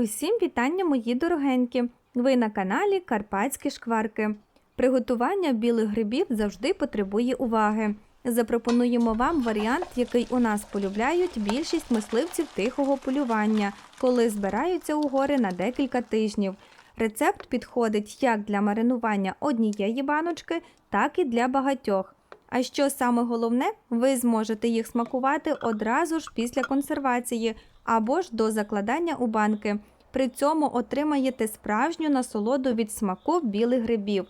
Усім вітання, мої дорогенькі! Ви на каналі Карпатські шкварки. Приготування білих грибів завжди потребує уваги. Запропонуємо вам варіант, який у нас полюбляють більшість мисливців тихого полювання, коли збираються у гори на декілька тижнів. Рецепт підходить як для маринування однієї баночки, так і для багатьох. А що саме головне, ви зможете їх смакувати одразу ж після консервації або ж до закладання у банки. При цьому отримаєте справжню насолоду від смаку білих грибів.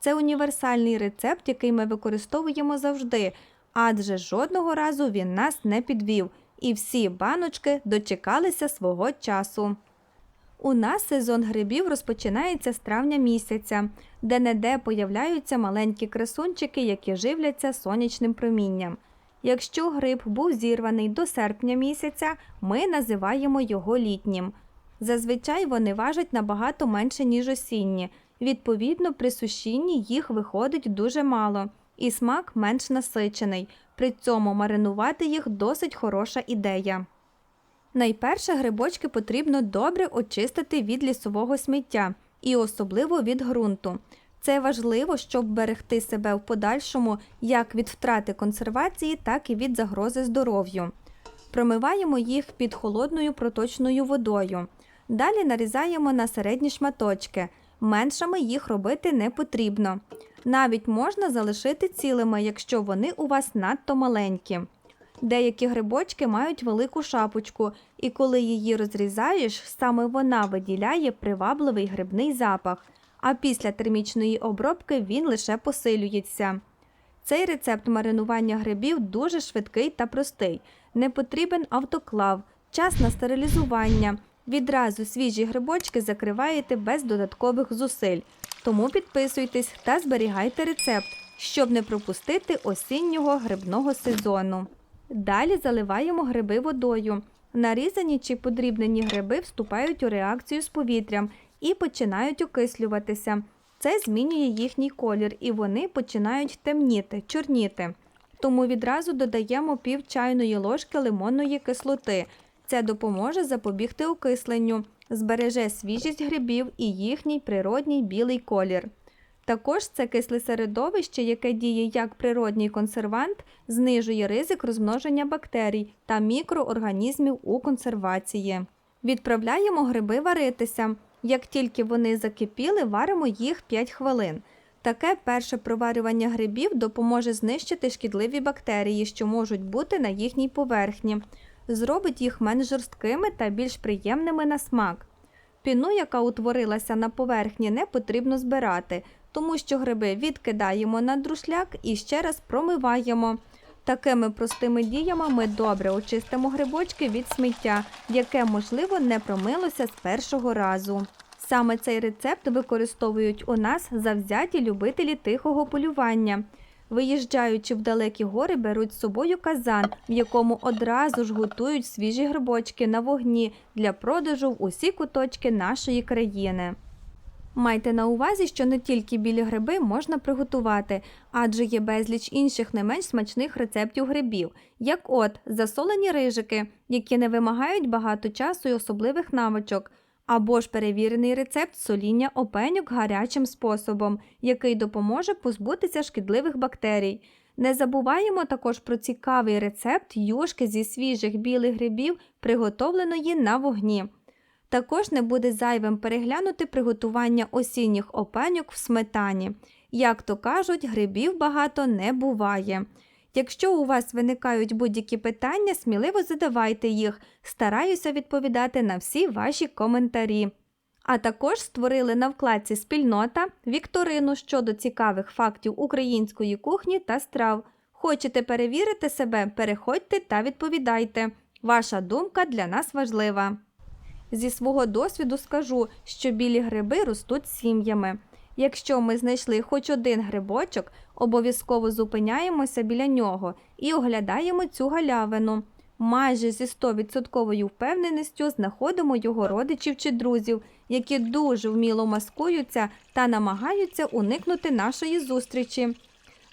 Це універсальний рецепт, який ми використовуємо завжди, адже жодного разу він нас не підвів, і всі баночки дочекалися свого часу. У нас сезон грибів розпочинається з травня місяця, де неде появляються маленькі красунчики, які живляться сонячним промінням. Якщо гриб був зірваний до серпня місяця, ми називаємо його літнім. Зазвичай вони важать набагато менше, ніж осінні. Відповідно, при сушінні їх виходить дуже мало, і смак менш насичений. При цьому маринувати їх досить хороша ідея. Найперше грибочки потрібно добре очистити від лісового сміття і особливо від ґрунту. Це важливо, щоб берегти себе в подальшому як від втрати консервації, так і від загрози здоров'ю. Промиваємо їх під холодною проточною водою. Далі нарізаємо на середні шматочки. Меншими їх робити не потрібно. Навіть можна залишити цілими, якщо вони у вас надто маленькі. Деякі грибочки мають велику шапочку, і коли її розрізаєш, саме вона виділяє привабливий грибний запах, а після термічної обробки він лише посилюється. Цей рецепт маринування грибів дуже швидкий та простий. Не потрібен автоклав, час на стерилізування. Відразу свіжі грибочки закриваєте без додаткових зусиль. Тому підписуйтесь та зберігайте рецепт, щоб не пропустити осіннього грибного сезону. Далі заливаємо гриби водою. Нарізані чи подрібнені гриби вступають у реакцію з повітрям і починають окислюватися. Це змінює їхній колір і вони починають темніти, чорніти. Тому відразу додаємо пів чайної ложки лимонної кислоти. Це допоможе запобігти окисленню, збереже свіжість грибів і їхній природній білий колір. Також це кисле середовище, яке діє як природній консервант, знижує ризик розмноження бактерій та мікроорганізмів у консервації. Відправляємо гриби варитися. Як тільки вони закипіли, варимо їх 5 хвилин. Таке перше проварювання грибів допоможе знищити шкідливі бактерії, що можуть бути на їхній поверхні, зробить їх менш жорсткими та більш приємними на смак. Піну, яка утворилася на поверхні, не потрібно збирати, тому що гриби відкидаємо на друшляк і ще раз промиваємо. Такими простими діями ми добре очистимо грибочки від сміття, яке, можливо, не промилося з першого разу. Саме цей рецепт використовують у нас завзяті любителі тихого полювання. Виїжджаючи в далекі гори, беруть з собою казан, в якому одразу ж готують свіжі грибочки на вогні для продажу в усі куточки нашої країни. Майте на увазі, що не тільки білі гриби можна приготувати, адже є безліч інших не менш смачних рецептів грибів, як от засолені рижики, які не вимагають багато часу і особливих навичок, або ж перевірений рецепт соління опеньок гарячим способом, який допоможе позбутися шкідливих бактерій. Не забуваємо також про цікавий рецепт юшки зі свіжих білих грибів, приготовленої на вогні. Також не буде зайвим переглянути приготування осінніх опеньок в сметані. Як то кажуть, грибів багато не буває. Якщо у вас виникають будь-які питання, сміливо задавайте їх, стараюся відповідати на всі ваші коментарі. А також створили на вкладці Спільнота вікторину щодо цікавих фактів української кухні та страв. Хочете перевірити себе, переходьте та відповідайте. Ваша думка для нас важлива. Зі свого досвіду скажу, що білі гриби ростуть сім'ями. Якщо ми знайшли хоч один грибочок, обов'язково зупиняємося біля нього і оглядаємо цю галявину. Майже зі 100% впевненістю знаходимо його родичів чи друзів, які дуже вміло маскуються та намагаються уникнути нашої зустрічі.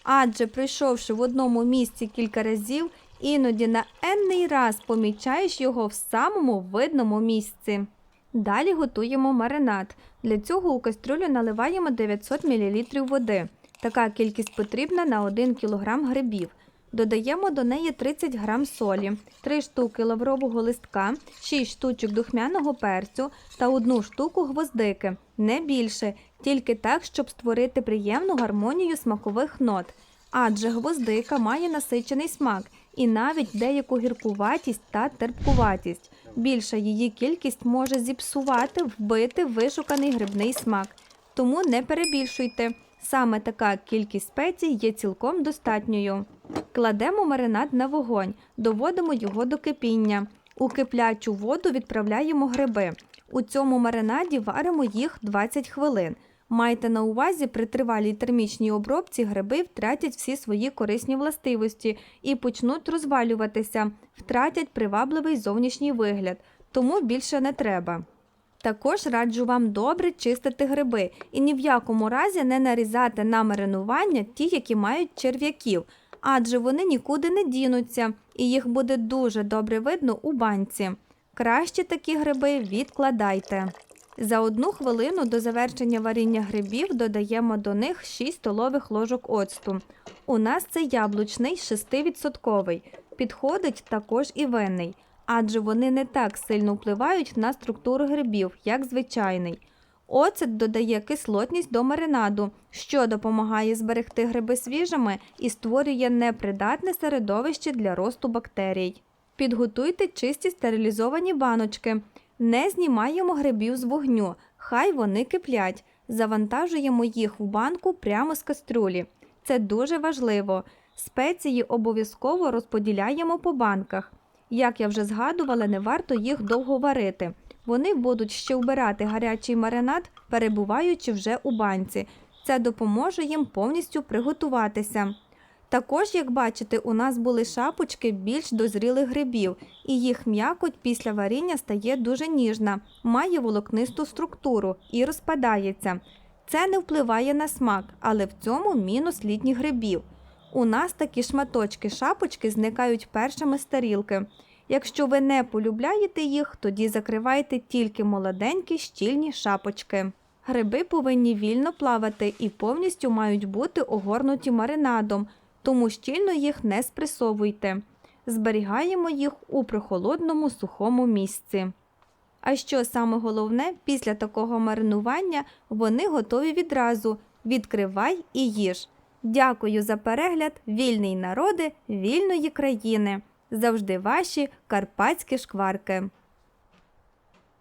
Адже, пройшовши в одному місці кілька разів, іноді на енний раз помічаєш його в самому видному місці. Далі готуємо маринад. Для цього у кастрюлю наливаємо 900 мл води. Така кількість потрібна на 1 кг грибів. Додаємо до неї 30 г солі, 3 штуки лаврового листка, 6 штучок духмяного перцю та 1 штуку гвоздики. Не більше, тільки так, щоб створити приємну гармонію смакових нот. Адже гвоздика має насичений смак і навіть деяку гіркуватість та терпкуватість. Більша її кількість може зіпсувати, вбити вишуканий грибний смак. Тому не перебільшуйте. Саме така кількість спецій є цілком достатньою. Кладемо маринад на вогонь, доводимо його до кипіння. У киплячу воду відправляємо гриби. У цьому маринаді варимо їх 20 хвилин. Майте на увазі, при тривалій термічній обробці гриби втратять всі свої корисні властивості і почнуть розвалюватися, втратять привабливий зовнішній вигляд, тому більше не треба. Також раджу вам добре чистити гриби і ні в якому разі не нарізати на маринування ті, які мають черв'яків, адже вони нікуди не дінуться і їх буде дуже добре видно у банці. Краще такі гриби відкладайте. За одну хвилину до завершення варіння грибів додаємо до них 6 столових ложок оцту. У нас це яблучний 6%. Підходить також і винний, адже вони не так сильно впливають на структуру грибів, як звичайний. Оцет додає кислотність до маринаду, що допомагає зберегти гриби свіжими і створює непридатне середовище для росту бактерій. Підготуйте чисті стерилізовані баночки. Не знімаємо грибів з вогню, хай вони киплять. Завантажуємо їх в банку прямо з каструлі. Це дуже важливо. Спеції обов'язково розподіляємо по банках. Як я вже згадувала, не варто їх довго варити. Вони будуть ще вбирати гарячий маринад, перебуваючи вже у банці. Це допоможе їм повністю приготуватися. Також, як бачите, у нас були шапочки більш дозрілих грибів, і їх м'якоть після варіння стає дуже ніжна, має волокнисту структуру і розпадається. Це не впливає на смак, але в цьому мінус літніх грибів. У нас такі шматочки шапочки зникають першими з тарілки. Якщо ви не полюбляєте їх, тоді закривайте тільки молоденькі щільні шапочки. Гриби повинні вільно плавати і повністю мають бути огорнуті маринадом, тому щільно їх не спресовуйте. Зберігаємо їх у прохолодному сухому місці. А що саме головне, після такого маринування вони готові відразу. Відкривай і їж. Дякую за перегляд, вільний народи вільної країни. Завжди ваші карпатські шкварки.